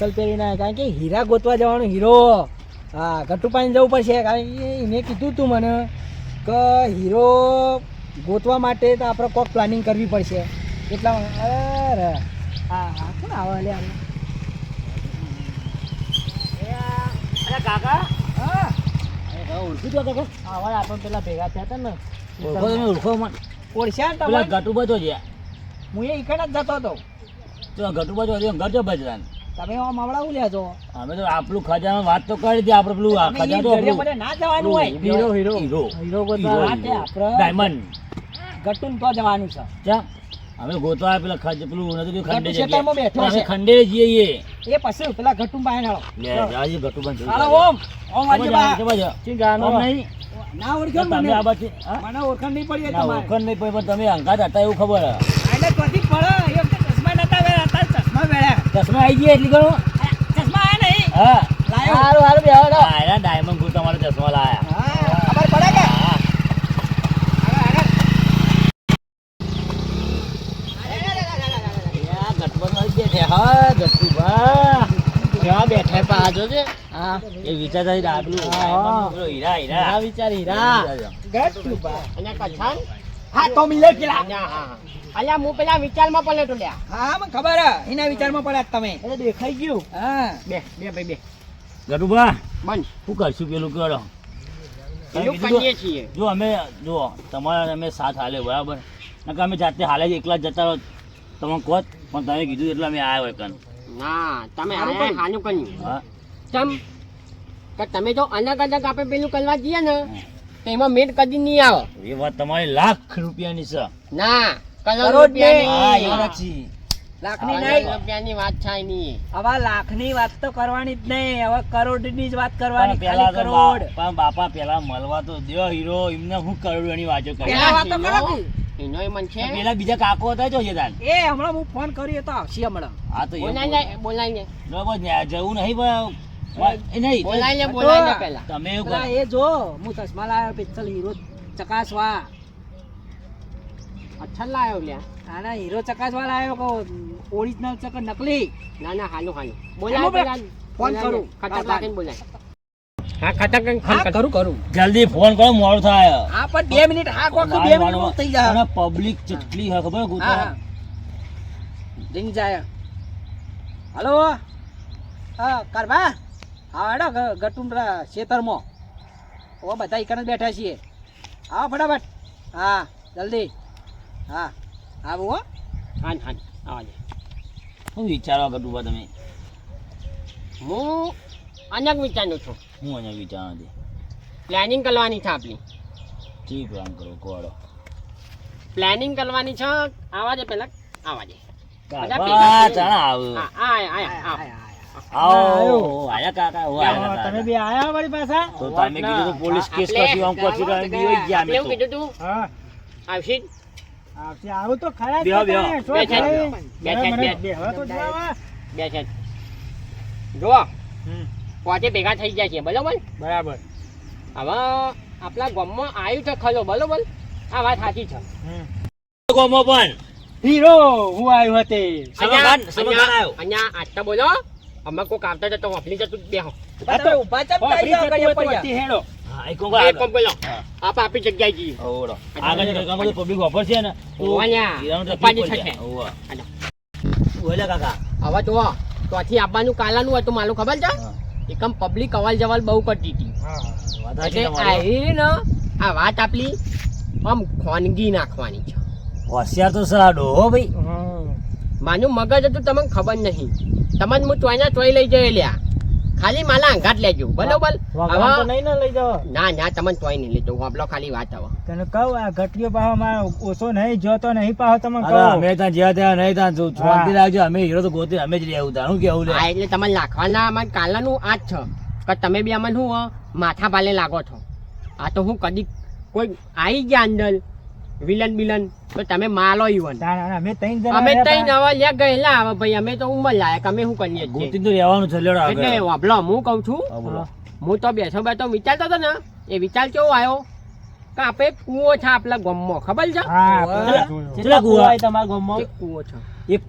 Special પહેરીને આવ્યા. કારણ કે હીરા ગોતવા જવાનો હીરો. હા પાણી જવું પડશે. કારણ કે એને કીધું તું મને કે હીરો ગોતવા માટે તો આપણે કોક પ્લાનિંગ કરવી પડશે. એટલા અરે હા હા કોણ આવે લે? અરે કાકા. હા. ઓળખી તો કાકા આવા આપણે પેલા ભેગા થયા હતા ને. ઓળખો તમે ઓળખો મને. ઓળખ્યા પેલા હું એ જ જતો હતો. તો ગટુ બચો છે ઘર જો બચરાન તમે આવા મામલા ઉલ્યા છો અમે તો આપણું ખજાનો વાત તો કરી હતી આપણે પેલું આ ખજાનો તો આપણું ના જવાનું હોય. Hero hero. હીરો હીરો ગોતવા માટે આપણે ડાયમંડ. ગટુન તો જવાનું છે. ચા? અમે ગોતવા પેલા ખજ પેલું નથી ખંડે ક્ષેત્રમાં બેઠો છે. ખંડે જઈએ એ. પછી પેલા ગટુન બાય નાળો. લે જાજી ગટુ બંધ હાલો ઓમ. ઓમ વાંચી બા. ચી ગાનો? નહીં. ના ઓળખણ મને. આ બાજુ મને ઓળખણ નહીં પડી તમારે. ઓળખણ નહીં પડી પણ તમે અંગાત હતા એવું ખબર હે. આને કદી પડે એ વખતે ચશ્મા નતા વેરા અત્યારે ચશ્મા આવી ગયા એટલી ગણો ચશ્મા આયા નહીં? હા. લાયો. સારું હારું બે તો આયા ડાયમંડ ગુર તમારો ચશ્મા લાયા. હા ખબર પડે કે? બેઠા પાછો છે. હા. એ વિચાર હીરા હીરા હીરા. વિચાર હીરા. હીરા. ગટુબા અને કછાન હા તો મિલે પેલા અલ્યા હું. પેલા વિચારમાં પલટો લ્યા. હા મને ખબર હે. એના વિચારમાં પડ્યા તમે. એ દેખાઈ ગયું. હા. બે બે ભાઈ બે. ગરુબા બંધ. શું કરશું પેલું કરો એવું કરીએ છીએ. જો અમે જો તમારા અમે સાથ હાલે બરાબર? નકર અમે જાતે હાલે જ એકલા જ જતા રહો. તમે કહો પણ તમે કીધું એટલે અમે આવ્યા હોય કન. ના તમે આયા હાલું કર્યું હા. તમે જો અલગ અલગ આપણે પેલું કરવા જઈએ ને તો એમાં મેટ કદી નહીં આવે. એ વાત તમારી લાખ રૂપિયાની છે. ના કરોડ કરોડ રૂપિયાની હા એ હા. વાત છે. લાખની નહીં. રૂપિયાની વાત થાય નહીં. હવે લાખની વાત તો કરવાની જ નહીં. હવે કરોડની જ વાત કરવાની. પેલા કરોડ. પણ બાપા પેલા મળવા તો દ્યો હીરો. એમને હું કરોડ વાતો કરી? એનો મન છે. પેલા બીજા કાકો હતા જો એ હમણાં હું ફોન કર્યો તો આવશે હમણાં. હા તો બોલાઈ આ જવું નહીં પણ એ નહીં બોલાઈ લે બોલાઈ લે પેલા. તમે એવું પેલા કરો. એ જો હું ચશ્મા લાવ્યો પિક્ચર હીરો ચકાસવા. અચ્છા લાયો. લ્યા આના હીરો ચકાસવા લાવ્યો કહો. ઓરિજિનલ છે નકલી? ના ના હાલું હાલું. બોલાય ફોન કરું. લે. લાગીને બોલાય. હા ખટક કરીને હા. ખટક. કરું કરું. જલ્દી ફોન કરો મોડું થાય. હા પણ બે મિનિટ હા કોક બે મિનિટ થઈ જાય. પબ્લિક કેટલી હે ખબર ગુતા હા. જાય. હલો? હા કરવા હેડો ગટુંબરા ખેતરમાં. ઓ બધા એકને બેઠા છીએ. આવો ફટાફટ. હા જલ્દી. હા આવું હો. હા હા આવા દે. શું વિચારો કટુબા તમે? હું અનેક વિચારું છું. હું અનેક વિચારો છે પ્લાનિંગ કરવાની છે આપણી. જી પ્લાન કરો કોડો પ્લાનિંગ કરવાની છે આવાજે પહેલાં આવાજે આવા. આવો. આવ. આવો આયા કાકા ઓ આયા આયા. તમે કાકા આયા વળી પાછા તો તમે કીધું તો પોલીસ કેસ કરશું આમ કરશું તો અમે બીવાઈ ગયા અમે તો. કીધું તું હા. આવશે? આવશે. આવું તો ખરા જ બેહો, છે બેહો. તમે. શું બે છે. બે છે, બે. બેહવા તો જવા. બે છે જો પોતે ભેગા થઈ ગયા છે બરોબર? બરાબર. હવે આપણા ગામમાં આવ્યું છે ખરો બરોબર? આ વાત સાચી છે. પણ. હીરો હું આવ્યો હતી. સમાધાન સમાધાન આવ્યો. અહીંયા આટલા બોલો. અમે કોક આવતા જતો ઓફલી જતું બેહો. તો ઊભા ચમ થઈ જાવ ઘડીએ પડ્યા. હા એક કોક એ આગળ બોલો. આપ આપી જગ્યાએ જઈએ. ઓળો. આગળ જે કામ પબ્લિક છે ને. ઓવા. ઓલા કાકા. આવવાનું કાલાનું હતું માલું ખબર છે. એકમ અવાલ જવાલ બહુ કરતી હતી. એટલે તમારી. ને આ વાત આપલી આમ ખોનગી નાખવાની છે. હોશિયાર તો સાડો હો ભાઈ. માનું મગજ હતું તમને ખબર નહીં. તમને હું ચોઈના ચોઈ લઈ જઈ લ્યા. ખાલી માલા અંગાત લેજો. બરોબર? હવે તો નહીં ને લઈ જાઓ ના ના તમને ચોઈ નહીં લેજો. વાપલો ખાલી વાત હવે. તને કહું આ ઘટિયો પાહો મારો ઓછો નહીં જોતો નહીં પાહો તમે અરે કહું. અમે ત્યાં જ્યાં ત્યાં નહીં ત્યાં જો શાંતિ રાખજો. અમે હીરો તો ગોતી અમે જ રહેવું ત્યાં હું કેવું લે એટલે તમને લાખવાના અમારે કાલાનું આ જ છે. કે તમે બી અમને હું માથા પાલે લાગો છો? આ તો હું કદી કોઈ આવી ગયા અંદર. વિલન બિલન તો તમે માલો ઈવન અમે ત્રણ જણા અમે નવા લ્યા ગયેલા હવે ભાઈ અમે તો ઉંમર લાયક અમે શું કરીએ ગોતી તો રહેવાનું છે લેડો એટલે વાપલો હું કહું છું હા, તો બેઠો બેઠો વિચારતો હતો ને એ વિચાર કેવો આવ્યો? કે આપણે કુવો છે આપણા ગામમાં ખબર છે? હા કેટલા- કુવો? હોય કુવા? તમારા ગામમાં એક છે. એક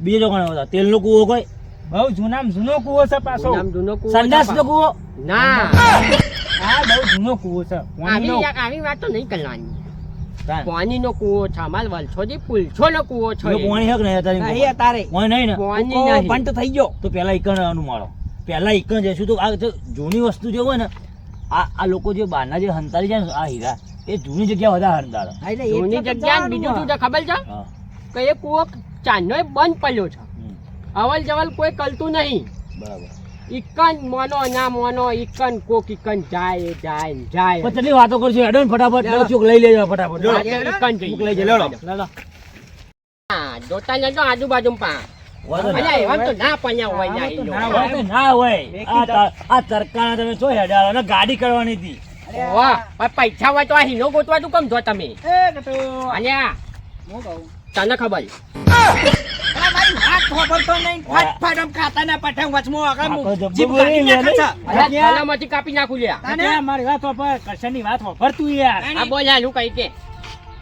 બીજો કોણ હતા તેલનો કુવો કોઈ? બહુ જૂનામ જૂનો કૂવો છે પાછો. નામ જૂનો કુવો સંડાસ છે નો કૂવો? ના. હા બહુ જૂનો કુવો છે. આવી આવી વાત તો નહીં કરવાની. તાન. પાણીનો કુવો છે અમાર વલછોડી પુલછોનો કુવો છે. પોણી હક નહીં અત્યારે? નહીં અત્યારે. પાણી નહીં ને? પાણી નહીં. બંધ થઈ ગયો. તો પેલા ઈકણ અનું માળો. પેલા ઈકણ જઈશું તો આ જૂની વસ્તુ જે હોય ને આ આ લોકો જે બહારના જે હંતારી જાય ને આ હીરા એ જૂની જગ્યા વધારે હંતારે. જૂની જગ્યા બીજું શું છે ખબર છે? કે એ કૂવો ચાંદનો બંધ પડ્યો છે. અવલ જવલ કોઈ કલતું નહીં. બરાબર. ઈકન મોનો ના મોનો ઇકન કોક ઇકન જાય જાય જાય. પણ વાતો કરશો હેડો ને ફટાફટ. લેડો. ચોક લઈ લેજો ફટાફટ. ઇકન લેડો. ચોક લઈ લેજો. લેડો. હા, જોતા આજુબાજુ પા. ને ગાડી કરવાની હતી. વાહ, પૈસા હોય તો આ હીનો ગોતવા તું કેમ જો તમે? એ ગટુ, અલ્યા. હું કહું? તને ખબર? અલા, તો નહીં. ફટ ફટ આમ ખાતાના પઠાણ વચમાં આગળ આ તો હું જબ્બો જીભ કાઢી નાખે છે. અલ્યા કાપી નાખું લ્યા? એટલે મારી વાત વાપર કરશનની વાત વાપર તું યાર. આ બોલ હાલું કઈ કે.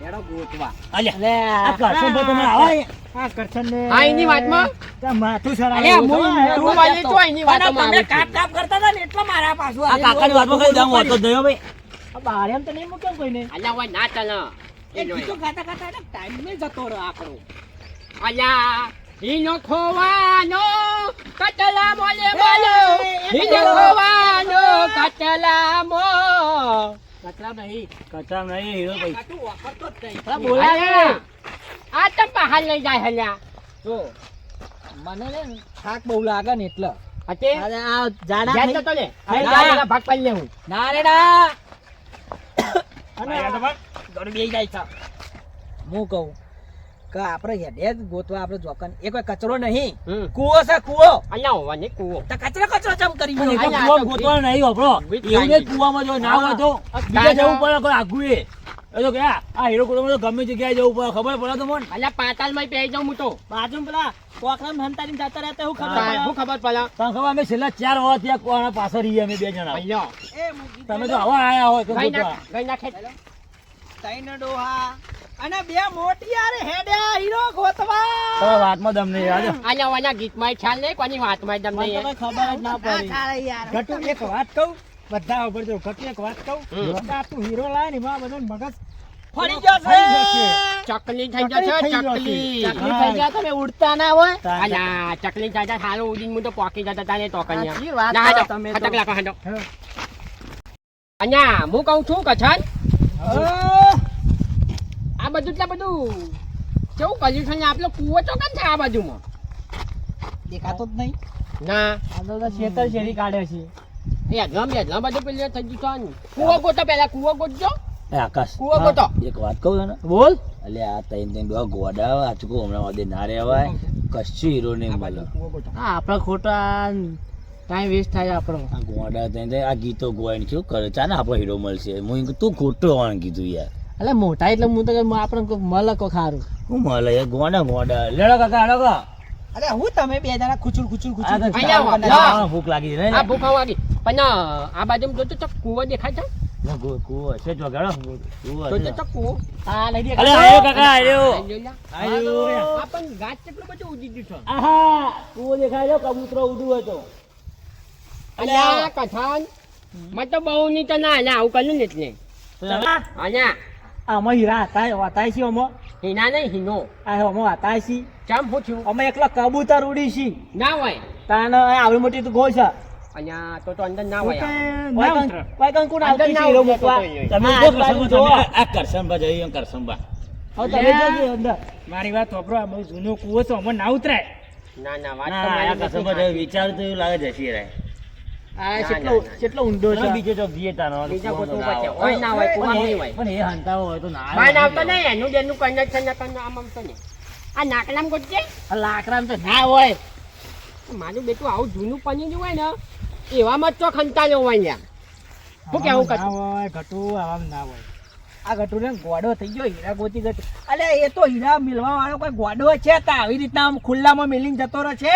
હેડો ગોતવા. અલ્યા આ કરશન પર તમે આવો અહીં. આ કરશનને હા એની વાતમાં? ત્યાં માથું સરાવે. અલ્યા હું તું વાલી તો એની વાતમાં તમે કાપ કાપ કરતા હતા ને એટલે મારા પાછું આ કાકાની વાતમાં કઈ દમ હોતો જ ભાઈ? આ એમ તો નહીં મૂક્યો કોઈને? અલ્યા હોય ના ચાલે. એ ગીતો ખાતા ખાતા ટાઈમ ને જતો રહ્યો આકડો અલ્યા હીનો ખોવાનો કટલા મોલે બોલો હીનો ખોવાનો કટલા મો કચરા નહીં કચરા નહીં હીરો ભાઈ આ તું વાપરતો જ નહીં. બોલાય આ તમ બહાર લઈ જાય હલ્યા જો મને ને થાક બહુ લાગે ને એટલે અરે આ જાડા થઈ- જતો લે આ ભાગ પાડી લેવું ના રે ના અને આ તો બસ દોડી બેસી જાય છે હું કહું કે આપણે હેડે જ ગોતવા આપણે જોકન. એ કોઈ કચરો નહીં. કુવો છે કુવો. અહીંયા હોવા નહીં કુવો. તો કચરો કચરો ચમ કરી તો ગોતવાનું નહીં હોભળો. એવું કુવામાં જો ના હોય તો. બીજે જવું પડે કોઈ આગુએ. એ. તો કે આ હીરો કુટુંબ તો ગમે જગ્યાએ જવું પડે. ખબર પડે તો મને અલ્યા પાતાલમાં પહેરી જાઉં હું તો. બાજુ પેલા કોકરામ હંતારીને જતા રહેતા હું ખબર હું ખબર પડે? તને ખબર અમે છેલ્લા ચાર વાર ત્યાં કોના પાછળ રહીએ અમે બે જણા. તમે તો હવા આયા હોય તો ગઈ ગોતવા. ગઈ નાખે તૈન ડોહા. અને બે મોટી આરે હેડ્યા હીરો ગોતવા. તો વાતમાં દમ નહીં આજો અલ્યા વાના ગીતમાં ખ્યાલ નહીં કોની વાતમાં દમ નહીં. તમને ખબર જ ના પડી. ઘટુ એક વાત કહું બધા ઉપર જો ઘટુ એક વાત કહું. બધા તું હીરો લાય ને એમાં બધું મગજ ફરી જશે ચકલી થઈ જશે ચકલી ચકલી. થઈ ગયા તમે ઉડતા ના હોય. અલ્યા ચકલી થઈ જાય હાલો ઉડીને હું તો પોકી જતા તાને વાત ના કરો તમે લાખો હાલો. હું. કહું છું કછન આ બધું એટલે બધું કેવું કર્યું આપલો ને? તો કૂવો ચોકન છે આ બાજુમાં? દેખાતો જ નહીં. ના. આ તો ખેતર શેરી કાઢે છે. એ અધલામ અધલામ બધું પેલું થઈ ગયું છે ને. કૂવો ગોતો પેલા કૂવો ગોતજો. એ આકાશ. કૂવો ગોતો. એક વાત કહું તને બોલ. એટલે આ તૈન તૈન ડોહા ગોડા આચકો હમણાં વાદે ના રહેવાય કશું હીરો નહીં મળે. હા આપણા ખોટા ટાઈમ વેસ્ટ થાય આપણો. આ ગોડા તૈન આ ગીતો ગોવાઈને કેવું કરે? ચાને આપણો હીરો મળશે? હું તું ખોટો વાણ કીધું યાર. એટલે મોટા એટલે હું તો આપણે મળે કોઈ ખારું હું મળે? એ ગોડા ગોડા લેડો કાકા લેડો કા અરે હું તમે બે જણા ખુચુર ખુચુર ખુચુર અહીંયા ભૂખ લાગી છે આ ભૂખ વાગી પણ આ બાજુમાં જોતો તો કૂવો દેખાય છે. કૂવો છે જો ગેડો કૂવો જોતો છે. કૂવો. હા લઈ દે. અલે આયો કાકા આયો. આ જોઈ લે. આયો આ પણ ગાજ કેટલું બધું ઉડી ગયું છે. આહા કૂવો દેખાય છે કબૂતરો ઉડું હતો અલ્યા કથાન મત બહુ ની તો ના ના આવું કર્યું ને એટલે. અલ્યા. આમાં હીરા હતા હતા છે આમાં હિના નહીં હિનો. આ આમાં હતા છે કેમ પૂછ્યું અમે એકલા કબૂતર ઉડી છે ના હોય. તાને આવડી મોટી તો ગોળ છે. અલ્યા તો તો અંદર ના હોય કોઈ કણ- કોઈ અંદર ના હીરો મૂકવા? તમે જો આજુબાજુ તમે- આ કરશનબા જઈએ એમ કરશનબા હવે તમે જોજો અંદર. મારી વાત વાપરો આ બહુ જૂનો કૂવો તો અમે ના ઉતરાય. ના ના વાત વિચાર તો એવું લાગે જશી રે આ કેટલો ના, ના. કેટલો ઊંડો છે બીજો ચોક જઈએ તાનો બીજા કૂવાનો ગોતવું ના પડશે. આવે. હોય ના હોય, કૂવામાં નહીં હોય. પણ એ હંતાવો હોય તો ના આવે. ના આવતો નહીં એનું બેનું connection ને કંઈ આમ આમ તો નહીં. આ નાકલામ ગોતજે. આ લાકડામાં તો ના હોય મારું બેટું આવું જૂનું પનીર હોય ને એવામાં જ હોય યાર શું કેવું હોય ઘટુ આવામાં ના હોય આ ગટુને ગોડો થઈ ગયો હીરા ગોતી ગયો અલે એ તો હીરા મિલવા વાળો કોઈ ગોડો છે તા આવી રીતના આમ ખુલ્લામાં મિલિંગ જતો રહે છે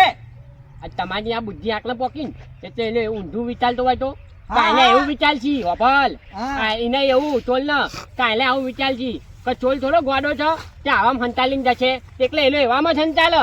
તમારી આ બુદ્ધિ આકલે પોકી એટલે ઊંધું વિચારતો હોય તો? કાલે એવું વિચાર છી અભલ હા. આ એને એવું ચોલ ને. કાલે આવું વિચારશી? કે ચોલ થોડો ગોડો છો? તે આવામાં હંતાલીને જશે? એટલે એનો એવામાં સંચાલ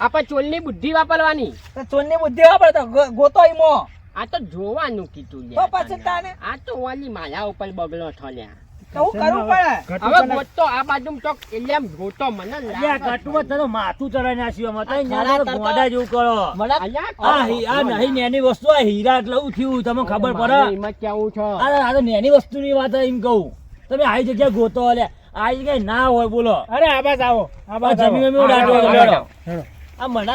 આપણે ચોલની બુદ્ધિ વાપરવાની. ચોલની બુદ્ધિ વાપરતો ગોતો ઈમો. આ તો જોવાનું કીધું તો પછી તાને? આ તો ઓલી માયા ઉપર બગલો થો લ્યા. તો હું કરવું પડે? હવે ગોતો આ બાજુ ચોક એટલે એમ ગોતો મને લાગે. ગટુમાં તને માથું ચડાઈ નાખ્યું આમાં. તમે આ ન્યા તો ખરા ગોંડા જેવું કરો. આ આ નહીં નેની વસ્તુ આ હીરા એટલે થયું તમને ખબર પડે? એમાં કેવું છે? આ આ તો નેની વસ્તુની વાત એમ કહું. તમે આવી જગ્યા ગોતો અલ્યા. આ જગ્યાએ ના હોય બોલો. અરે આવો. આ જમીન આવો. જમીન હા, લેડો. હેડો. આ મને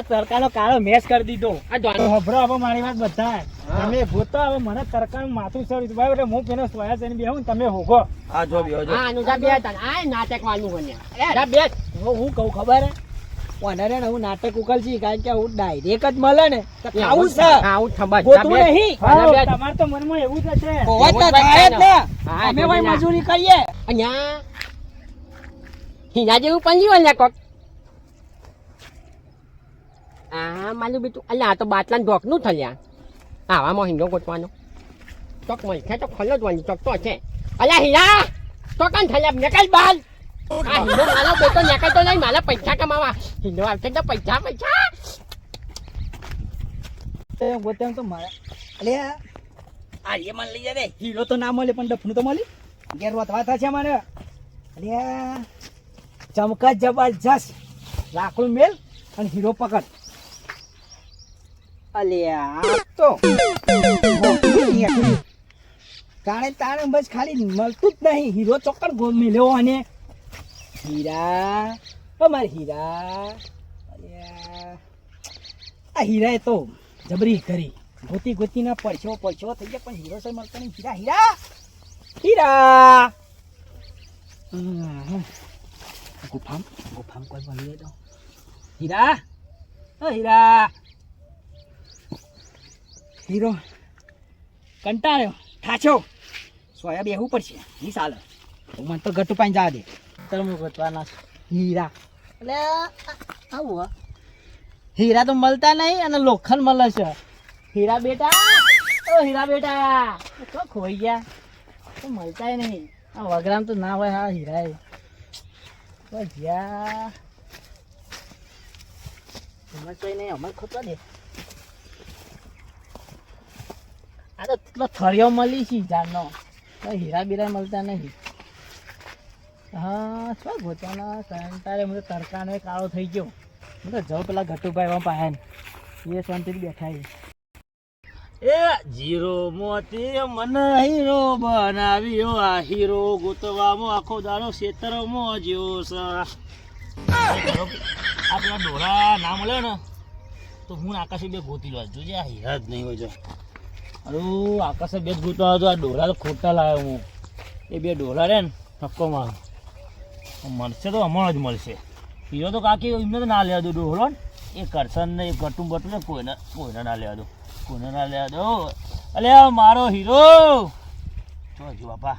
કાળો મેસ કરી દીધો. આ હભરો હવે મારી વાત બધા. તમે ભૂતા હવે મને તરકાનું માથું ચડ્યું બરાબર એટલે હું પેલો સોયા જઈને બેહું તમે હોગો. આ જો બેહો જો. હા અનુજા બે તને આ નાટક વાનું બન્યા જા બે. હું હું કહું ખબર હે? ઓનરે ને હું નાટક ઉકલજી કારણ કે હું ડાયરેક્ટ જ મળે ને. તો ખાવું છે. આવું થબા ગોતવું નહીં. હા. તમારે તો મનમાં એવું જ છે હોવા તો થાય જ ને અમે ભાઈ મજૂરી કરીએ. અહીંયા હિના જેવું પંજી ને કોક. આ માલું બીજું અલ્યા આ તો બાટલા ઢોકનું થલ્યા. આવામાં હિંડો ગોતવાનો ચોક મળી તો ખોલો જ વાની ચોક તો છે અલ્યા હિના ચોકન થયા નીકળ બાર આ હિંડો મારો બેટો નીકળ તો નહીં મારા પૈસા કમાવા હિંડો આવશે તો પૈસા પૈસા તો ગોતે તો મારે. અલે આ. એ મને લઈ હીરો તો ના મળે પણ ડફનું તો મળે. ઘેર વધવા છે મારે અલે ચમકા જબરજસ્ત. લાકડું મેલ અને હીરો પકડ. અલે આ તો. તાણે તાણે બસ ખાલી મળતું જ નહીં. હીરો ચોક્કર મેલ્યો અને. હીરા, અમારે મારા હીરા. અલ્યા. આ હીરા એ તો જબરી કરી. ગોતી ગોતી ના પરછો પડશો થઈ ગયા, પણ હીરો સે મળતો નહીં. હીરા હીરા. હીરા. ગુફામ ગુફામ કોઈ મળી દો હીરા. હીરા. હીરો. કંટાળ્યો. ઠાચો સોયા બેહવું પડશે. ની ચાલે મને તો ગટુ પાઈ જવા દે. તરમું ગોતવાના છે. હીરા. એટલે આવું હીરા તો મળતા નહીં અને લોખંડ મળે છે. હીરા બેટા. ઓ હીરા બેટા. તો ખોઈ ગયા. તો મળતા નહીં. આ વગરામ તો ના હોય હા હીરા જ્યાં સમજ નહીં અમારે ખોટવા દે. આ તો એટલો થળિયો મળી છે જાનનો હીરા બીરા મળતા નહીં. હા, શું ગોતાના કંટાળે મને તડકાનો એ કાળો થઈ ગયો. હું તો જાઉં પેલા ઘટુભાઈ એવા પાસે એ શાંતિથી બેઠા એ જીરો મોતી મને હીરો બનાવ્યો. આ હીરો ગોતવામાં આખો દાડો ખેતરમાં જ્યો સા. આ પેલા ડોરા ના મળે ને, તો હું આકાશે બે ગોતી લો જોજે આ હીરા જ નહીં હોય જો. અરે, આકાશે બે જ હતો આ ડોલા ખોટા લાવ્યો હું. એ બે ડોલા રે ને ધક્કો માર મળશે તો હમણાં જ મળશે. હીરો તો કાકી એમને તો ના લેવા દો ડોહલો એ કરશન ને, એ ગટું બટું ને, કોઈને કોઈને ના લેવા દો. કોઈને ના લેવા દો. અલે મારો હીરો. જો બાપા.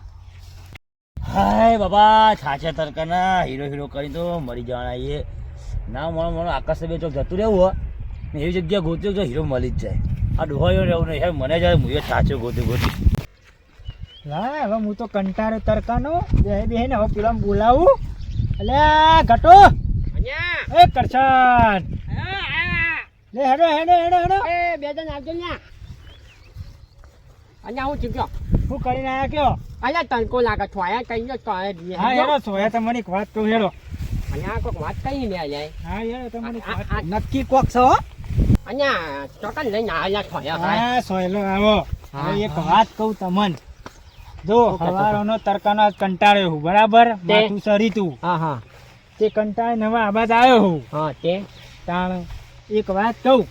હાય, બાપા, છાછા તરકાના હીરો હીરો કરી તો મરી જવાના એ ના મળો મળો આકાશ બે ચોક જતું રહેવું હોય ને એવી જગ્યા ગોત્યો તો હીરો મળી જ જાય. આ ડોહાયો રહેવું નહીં. મને જાય હું સાચો ગોતી ગોતી. હા હવે હું તો કંટાળે તરકાનો બે બે ને હવે પેલા બોલાવું. એટલે ઘટો. અહીંયા. એ કરશન. લે હેડો હેડો હેડો હેડો. એ બે જણ આવજો ને અહીંયા હું ચૂક્યો હું કરીને આયા કયો? અલ્યા તણકો લાગે છો આયા કઈ જ તો દઈએ હા હેડો સોયા તમને એક વાત કહું હેડો. અહીંયા કોક વાત કઈ ને આયા હા હેડો તમને વાત નક્કી કોક છો હો? અહીંયા ચોકન લઈને આયા થોયા હા સોયલો આવો હવે એક વાત કહું તમને. જો શું કહેતો હતો? હવારોનો તરકાનો આજ કંટાળ્યો હું બરાબર માથું સરી તું. હા હા. તે કંટાળે નવા આબાદ આવ્યો હું. હા તે? તાણ એક વાત કહું.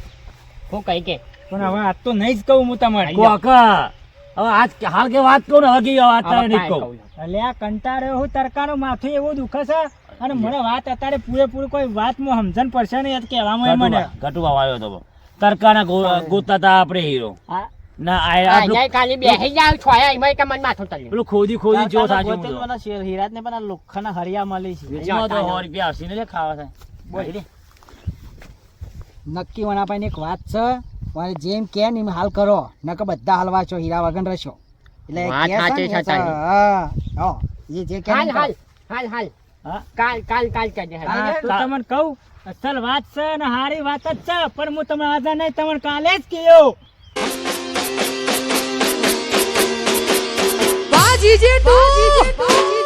હું કઈ કે? પણ હવે આજ તો નહીં જ કહું હું તમારે કોકા. હવે આજ હાલ કે વાત કહું ને હવે વાત તારે નહીં કહું. કહું. એટલે આ કંટાળ્યો હું તરકાનો માથું એવું દુખે છે. અને મને વાત અત્યારે પૂરેપૂરી કોઈ વાતમાં સમજણ પડશે નહીં યાદ કહેવામાં મને. ગટુબા આવ્યો તો તરકાના ગોતતા હતા આપણે હીરો. ના આ ખાલી બેસી જાવ છોયા એમાં કે મને માથું તલ્યું પેલું ખોદી ખોદી જો સાચું મને શેર હીરાજને પણ લોખંડના હરિયા મળી છે. વેચમાં તો સો રૂપિયા હસીને લે ખાવા થાય. બોલ. નક્કી એક વાત છે. મારે જેમ કે ને હાલ કરો. નકર બધા હાલવા છો હીરા વગર રહેશો. એટલે ને. હા. એ જે કે હાલ હાલ હાલ હાલ. કાલ કાલ કાલ કહેજે કાલ હા કે? તો તમને કહું અસલ વાત છે અને હારી વાત જ છે પણ હું તમને આજે નહીં તમને કાલે જ કહેયો બાજી જેઠું